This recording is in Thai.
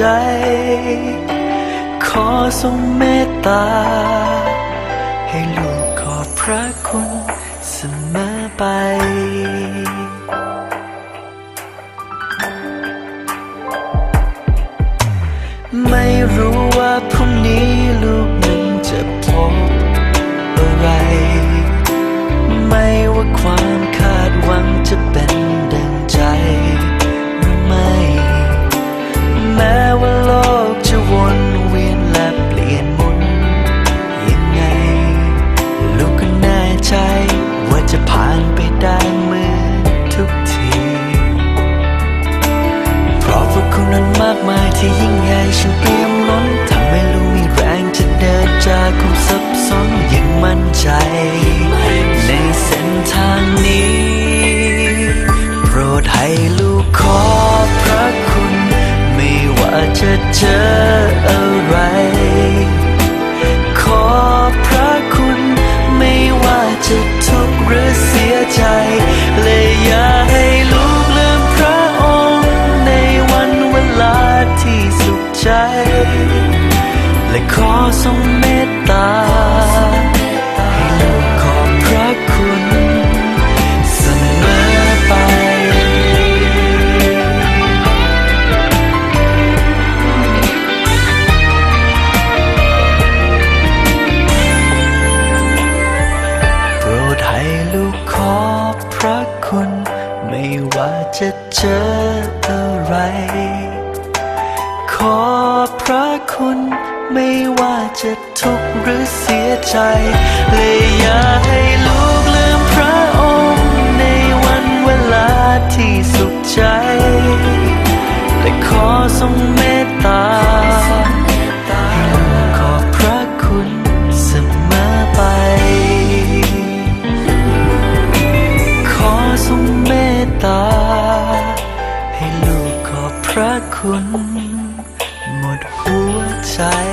ขใจขอทรงเมตตา ให้ลูกขอบพระคุณเสมอไปไม่รู้ว่าพรุ่งนี้ลูกนั้นจะพบอะไร ไม่ว่าความคาดหวังจะเป็นากมา ใจ และขอทรงเมตตา ให้ลูกขอบพระคุณเสมอไป โปรดให้ลูกขอบพระคุณ ไม่ว่าจะเจออะไร อบพระคุณไม่ว่าจะทุกข์หรือเสียใจและอย่าให้ลูกลืมพระองค์ในวันเวลาที่สุขใจ และขอทรงเมตตาให้ลูกขอบพระคุณเสมอไป ขอทรงเมตตา ให้ลูกขอบพระคุณ I.